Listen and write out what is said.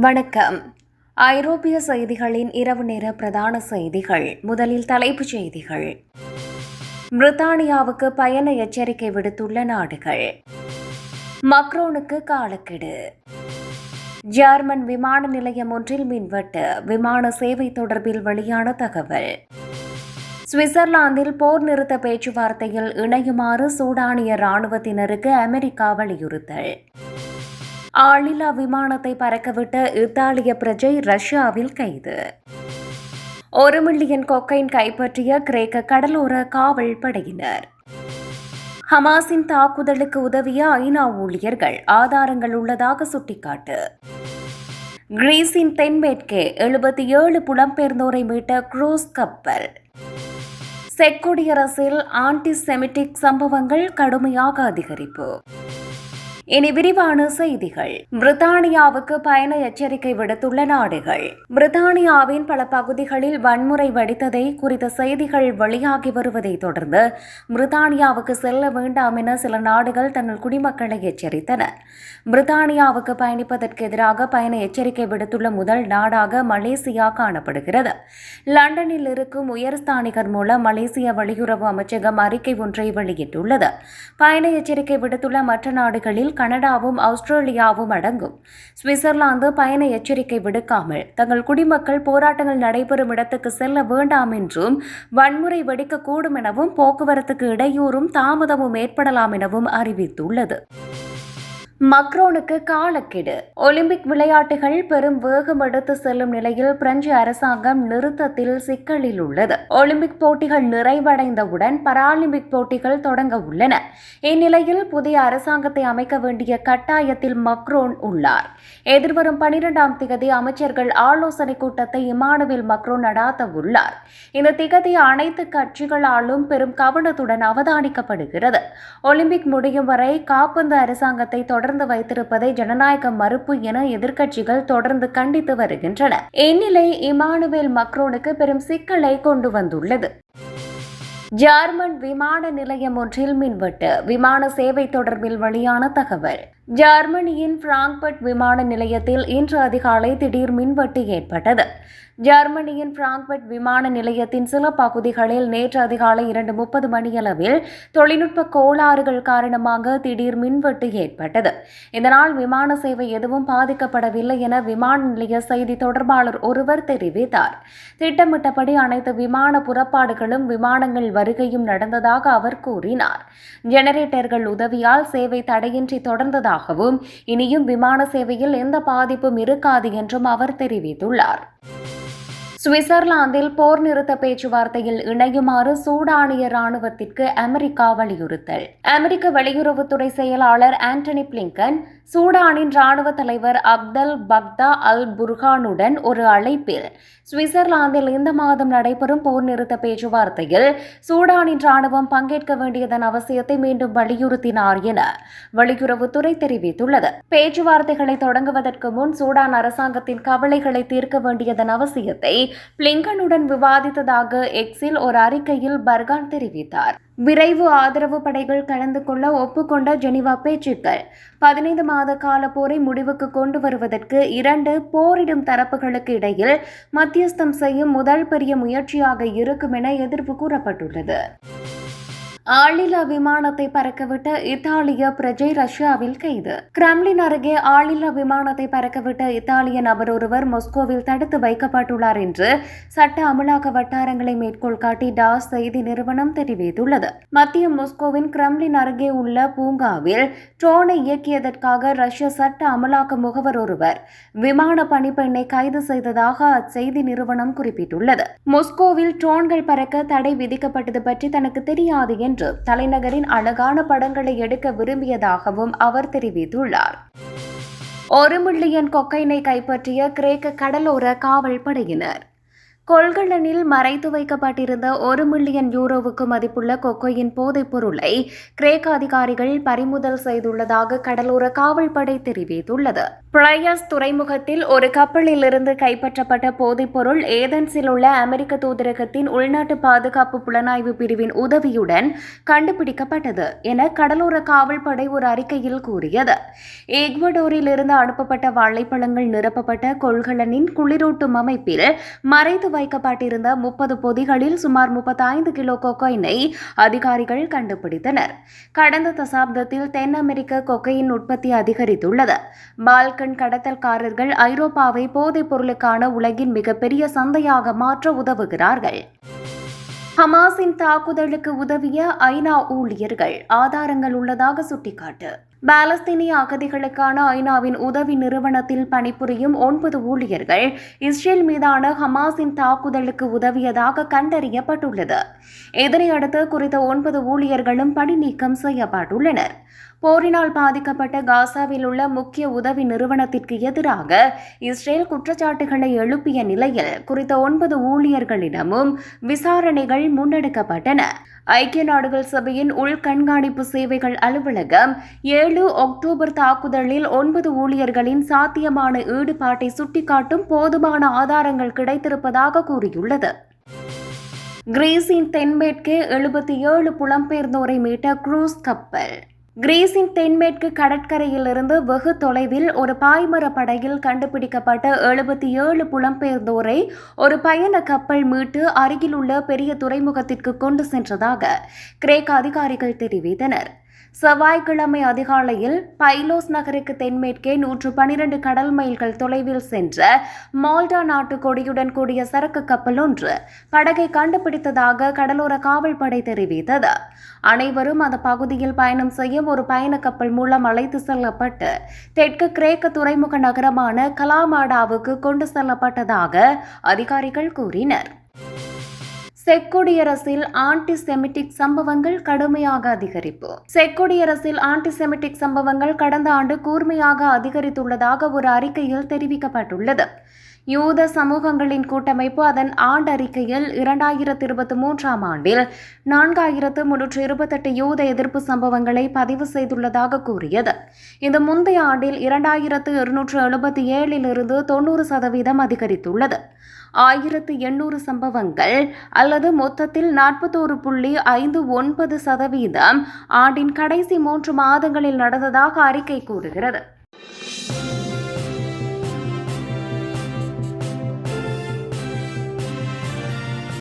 வணக்கம். ஐரோப்பிய செய்திகளின் இரவு நேர பிரதான செய்திகள். முதலில் தலைப்புச் செய்திகள். பிரித்தானியாவுக்கு பயண எச்சரிக்கை விடுத்துள்ள நாடுகள். மக்ரோனுக்கு காலக்கெடு. ஜெர்மன் விமான நிலையம் ஒன்றில் மின்வெட்டு. விமான சேவை தொடர்பில் வெளியான தகவல். சுவிட்சர்லாந்தில் போர் நிறுத்த பேச்சுவார்த்தையில் இணையுமாறு சூடானிய ராணுவத்தினருக்கு அமெரிக்கா வலியுறுத்தல். ஆளில்லா விமானத்தை பறக்கவிட்ட இத்தாலிய பிரஜை ரஷ்யாவில் கைது. ஒரு மில்லியன் கொக்கைன் கைப்பற்றிய கிரேக்க கடலோர காவல் படையினர். ஹமாஸின் தாக்குதலுக்கு உதவிய ஐநா ஊழியர்கள் ஆதாரங்கள் உள்ளதாக சுட்டிக்காட்டு. கிரீஸின் தென்மேற்கே எழுபத்தி ஏழு புலம்பெயர்ந்தோரை மீட்ட குரூஸ் கப்பல். செக் குடியரசில் ஆன்டிசெமிட்டிக் சம்பவங்கள் கடுமையாக அதிகரிப்பு. இனி விரிவான செய்திகள். பிரித்தானியாவுக்கு பயண எச்சரிக்கை விடுத்துள்ள நாடுகள். பிரித்தானியாவின் பல பகுதிகளில் வன்முறை வெடித்ததை குறித்த செய்திகள் வெளியாகி வருவதை தொடர்ந்து பிரித்தானியாவுக்கு செல்ல வேண்டாம் என சில நாடுகள் தங்கள் குடிமக்களை எச்சரித்தன. பிரித்தானியாவுக்கு பயணிப்பதற்கு எதிராக பயண எச்சரிக்கை விடுத்துள்ள முதல் நாடாக மலேசியா காணப்படுகிறது. லண்டனில் இருக்கும் உயர்ஸ்தானிகர் மூலம் மலேசிய வெளியுறவு அமைச்சகம் அறிக்கை ஒன்றை வெளியிட்டுள்ளது. பயண எச்சரிக்கை விடுத்துள்ள மற்ற நாடுகளில் கனடாவும் ஆஸ்திரேலியாவும் அடங்கும். சுவிட்சர்லாந்து பயண எச்சரிக்கை விடுக்காமல் தங்கள் குடிமக்கள் போராட்டங்கள் நடைபெறும் இடத்துக்கு செல்ல வேண்டாம் என்றும் வன்முறை வெடிக்கக்கூடும் எனவும் போக்குவரத்துக்கு இடையூறும் தாமதமும் ஏற்படலாம் எனவும் அறிவித்துள்ளது. மக்ரோனுக்கு காலக்கெடு. ஒலிம்பிக் விளையாட்டுகள் பெரும் வேகம் எடுத்து செல்லும் நிலையில் பிரெஞ்சு அரசாங்கம் நிறுத்தத்தில் சிக்கலில் உள்ளது. ஒலிம்பிக் போட்டிகள் நிறைவடைந்தவுடன் பராலிம்பிக் போட்டிகள் தொடங்க உள்ளன. இந்நிலையில் புதிய அரசாங்கத்தை அமைக்க வேண்டிய கட்டாயத்தில் மக்ரோன் உள்ளார். எதிர்வரும் பனிரெண்டாம் திகதி அமைச்சர்கள் ஆலோசனை கூட்டத்தை இமானுவேல் மக்ரோன் நடாத்த உள்ளார். இந்த திகதி அனைத்து கட்சிகளாலும் பெரும் கவனத்துடன் அவதானிக்கப்படுகிறது. ஒலிம்பிக் முடியும் வரை காப்பந்து அரசாங்கத்தை தொடர் தொடர்ந்து வைத்திருப்பதை ஜனநாயக மறுப்பு என எதிர்க்கட்சிகள் தொடர்ந்து கண்டித்து வருகின்றன. இந்நிலை இமானுவேல் மக்ரோனுக்கு பெரும் சிக்கலை கொண்டு வந்துள்ளது. ஜெர்மன் விமான நிலையம் ஒன்றில் மின்வெட்டு விமான சேவை தொடர்பில் வெளியான தகவல். ஜெர்மனியின் பிராங்க்பர்ட் விமான நிலையத்தில் இன்று அதிகாலை திடீர் மின்வெட்டு ஏற்பட்டது. ஜெர்மனியின் பிராங்க்பர்ட் விமான நிலையத்தின் சில பகுதிகளில் நேற்று அதிகாலை இரண்டு முப்பது மணியளவில் தொழில்நுட்ப கோளாறுகள் காரணமாக திடீர் மின்வெட்டு ஏற்பட்டது. இதனால் விமான சேவை எதுவும் பாதிக்கப்படவில்லை என விமான நிலைய செய்தி தொடர்பாளர் ஒருவர் தெரிவித்தார். திட்டமிட்டபடி அனைத்து விமான புறப்பாடுகளும் விமானங்கள் வருகையும் நடந்ததாக அவர் கூறினார். ஜெனரேட்டர்கள் உதவியால் சேவை தடையின்றி தொடர்ந்ததாக இருப்பதாகவும் இனியும் விமான சேவையில் எந்த பாதிப்பும் இருக்காது என்றும் அவர் தெரிவித்துள்ளார். சுவிட்சர்லாந்தில் போர் நிறுத்த பேச்சுவார்த்தையில் இணையுமாறு சூடானிய ராணுவத்திற்கு அமெரிக்கா வலியுறுத்தல். அமெரிக்க வெளியுறவுத்துறை செயலாளர் ஆண்டனி பிளிங்கன் சூடானின் ராணுவ தலைவர் அப்தல் பக்தா அல் புர்ஹானுடன் ஒரு அழைப்பில் சுவிட்சர்லாந்தில் இந்த மாதம் நடைபெறும் போர் நிறுத்த பேச்சுவார்த்தையில் சூடானின் ராணுவம் பங்கேற்க வேண்டியதன் அவசியத்தை மீண்டும் வலியுறுத்தினார் என வெளியுறவுத்துறை தெரிவித்துள்ளது. பேச்சுவார்த்தைகளை தொடங்குவதற்கு முன் சூடான் அரசாங்கத்தின் கவலைகளை தீர்க்க வேண்டியதன் அவசியத்தை பிளிங்கனுடன் விவாதித்ததாக எக்ஸில் ஒரு அறிக்கையில் பர்கான் தெரிவித்தார். விரைவு ஆதரவு படைகள் கலந்து கொள்ள ஒப்புக்கொண்ட ஜெனிவா பேச்சுக்கள். பதினைந்து மாத கால போரை முடிவுக்கு கொண்டு வருவதற்கு இரண்டு போரிடும் தரப்புகளுக்கு இடையில் மத்தியஸ்தம் செய்யும் முதல் பெரிய முயற்சியாக இருக்கும் என எதிர்ப்பு கூறப்பட்டுள்ளது. ஆளில்லா விமானத்தை பறக்கவிட்ட இத்தாலிய பிரஜை ரஷ்யாவில் கைது. கிரெம்லின் அருகே ஆளில்லா விமானத்தை பறக்கவிட்ட இத்தாலிய நபர் ஒருவர் மொஸ்கோவில் தடுத்து வைக்கப்பட்டுள்ளார் என்று சட்ட அமலாக்க வட்டாரங்களை மேற்கோள் காட்டி டாஸ் செய்தி நிறுவனம் தெரிவித்துள்ளது. மத்திய மொஸ்கோவின் கிரெம்லின் அருகே உள்ள பூங்காவில் ட்ரோனை இயக்கியதற்காக ரஷ்ய சட்ட அமலாக்க முகவர் ஒருவர் விமான பணிப்பெண்ணை கைது செய்ததாக அச்செய்தி நிறுவனம் குறிப்பிட்டுள்ளது. மொஸ்கோவில் ட்ரோன்கள் பறக்க தடை விதிக்கப்பட்டது பற்றி தனக்கு தெரியாது என்று என்று தலைநகரின் அழகான படங்களை எடுக்க விரும்பியதாகவும் அவர் தெரிவித்துள்ளார். ஒரு மில்லியன் கொக்கைனை கைப்பற்றிய கிரேக்க கடலோர காவல் படையினர் கொள்கலனில் மறைத்து வைக்கப்பட்டிருந்த ஒரு மில்லியன் யூரோவுக்கு மதிப்புள்ள கொக்கோயின் போதைப் பொருளை கிரேக்க அதிகாரிகள் பறிமுதல் செய்துள்ளதாக கடலோர காவல்படை தெரிவித்துள்ளது. பிரையஸ் துறைமுகத்தில் ஒரு கப்பலில் இருந்து கைப்பற்றப்பட்ட போதைப் பொருள் ஏதென்ஸில் உள்ள அமெரிக்க தூதரகத்தின் உள்நாட்டு பாதுகாப்பு புலனாய்வு பிரிவின் உதவியுடன் கண்டுபிடிக்கப்பட்டது என கடலோர காவல்படை ஒரு அறிக்கையில் கூறியது. ஈக்வடோரில் இருந்து அனுப்பப்பட்ட வாழைப்பழங்கள் நிரப்பப்பட்ட கொள்கலனின் குளிரூட்டும் அமைப்பில் மறைத்து வைக்கப்பட்டிருந்த முப்பது பொதிகளில் சுமார் முப்பத்தைந்து கிலோ கொக்கைனை அதிகாரிகள் கண்டுபிடித்தனர். கடந்த தசாப்தத்தில் தென் அமெரிக்க கொக்கையின் உற்பத்தி அதிகரித்துள்ளது. பால்கன் கடத்தல்காரர்கள் ஐரோப்பாவை போதைப் பொருளுக்கான உலகின் மிகப்பெரிய சந்தையாக மாற்ற உதவுகிறார்கள். ஹமாஸின் தாக்குதலுக்கு உதவிய ஐநா ஊழியர்கள் ஆதாரங்கள் உள்ளதாக சுட்டிக்காட்டு. பாலஸ்தீனிய அகதிகளுக்கான ஐநாவின் உதவி நிறுவனத்தில் பணிபுரியும் ஒன்பது ஊழியர்கள் இஸ்ரேல் மீதான ஹமாஸின் தாக்குதலுக்கு உதவியதாக கண்டறியப்பட்டுள்ளது. இதனையடுத்து குறித்த ஒன்பது ஊழியர்களும் பணி நீக்கம் செய்யப்பட்டுள்ளனர். போரினால் பாதிக்கப்பட்ட காசாவில் உள்ள முக்கிய உதவி நிறுவனத்திற்கு எதிராக இஸ்ரேல் குற்றச்சாட்டுகளை எழுப்பிய நிலையில் குறித்த ஒன்பது ஊழியர்களிடமும் விசாரணைகள் முன்னெடுக்கப்பட்டன. ஐக்கிய நாடுகள் சபையின் உள் கண்காணிப்பு சேவைகள் அலுவலகம் ஏழு அக்டோபர் தாக்குதலில் ஒன்பது ஊழியர்களின் சாத்தியமான ஈடுபாட்டை சுட்டிக்காட்டும் போதுமான ஆதாரங்கள் கிடைத்திருப்பதாக கூறியுள்ளது. கிரீஸின் தென்மேற்கே எழுபத்தி ஏழு புலம்பெயர்ந்தோரை மீட்ட குரூஸ் கப்பல். கிரீஸின் தென்மேற்கு கடற்கரையிலிருந்து வெகு தொலைவில் ஒரு பாய்மர படகில் கண்டுபிடிக்கப்பட்ட எழுபத்தி ஏழு புலம்பெயர்ந்தோரை ஒரு பயண கப்பல் மீட்டு அருகிலுள்ள பெரிய துறைமுகத்திற்கு கொண்டு சென்றதாக கிரேக்க அதிகாரிகள் தெரிவித்தனர். செவ்வாய்க்கிழமை அதிகாலையில் பைலோஸ் நகருக்கு தென்மேற்கே நூற்று பனிரெண்டு கடல் மைல்கள் தொலைவில் சென்ற மால்டா நாட்டு கொடியுடன் கூடிய சரக்கு கப்பல் ஒன்று படகை கண்டுபிடித்ததாக கடலோர காவல்படை தெரிவித்தது. அனைவரும் அந்த பகுதியில் பயணம் செய்ய ஒரு பயண கப்பல் மூலம் அழைத்து செல்லப்பட்டு தெற்கு கிரேக்க துறைமுக நகரமான கலாமாடாவுக்கு கொண்டு செல்லப்பட்டதாக அதிகாரிகள் கூறினர். செக்குடியரசில் ஆன்டிசெமிட்டிக் சம்பவங்கள் கடுமையாக அதிகரிப்பு. செக்குடியரசில் ஆன்டிசெமிட்டிக் சம்பவங்கள் கடந்த ஆண்டு கூர்மையாக அதிகரித்துள்ளதாக ஒரு அறிக்கையில் தெரிவிக்கப்பட்டுள்ளது. யூத சமூகங்களின் கூட்டமைப்பு அதன் ஆண்டறிக்கையில் இரண்டாயிரத்து இருபத்தி மூன்றாம் ஆண்டில் நான்காயிரத்து முன்னூற்று இருபத்தெட்டு யூத எதிர்ப்பு சம்பவங்களை பதிவு செய்துள்ளதாக கூறியது. இந்த முந்தைய ஆண்டில் இரண்டாயிரத்து இருநூற்று எழுபத்தி ஏழிலிருந்து தொண்ணூறு சதவீதம் அதிகரித்துள்ளது. ஆயிரத்து எண்ணூறு சம்பவங்கள் அல்லது மொத்தத்தில் நாற்பத்தோரு புள்ளி ஐந்து ஒன்பது சதவீதம் ஆண்டின் கடைசி மூன்று மாதங்களில் நடந்ததாக அறிக்கை கூறுகிறது.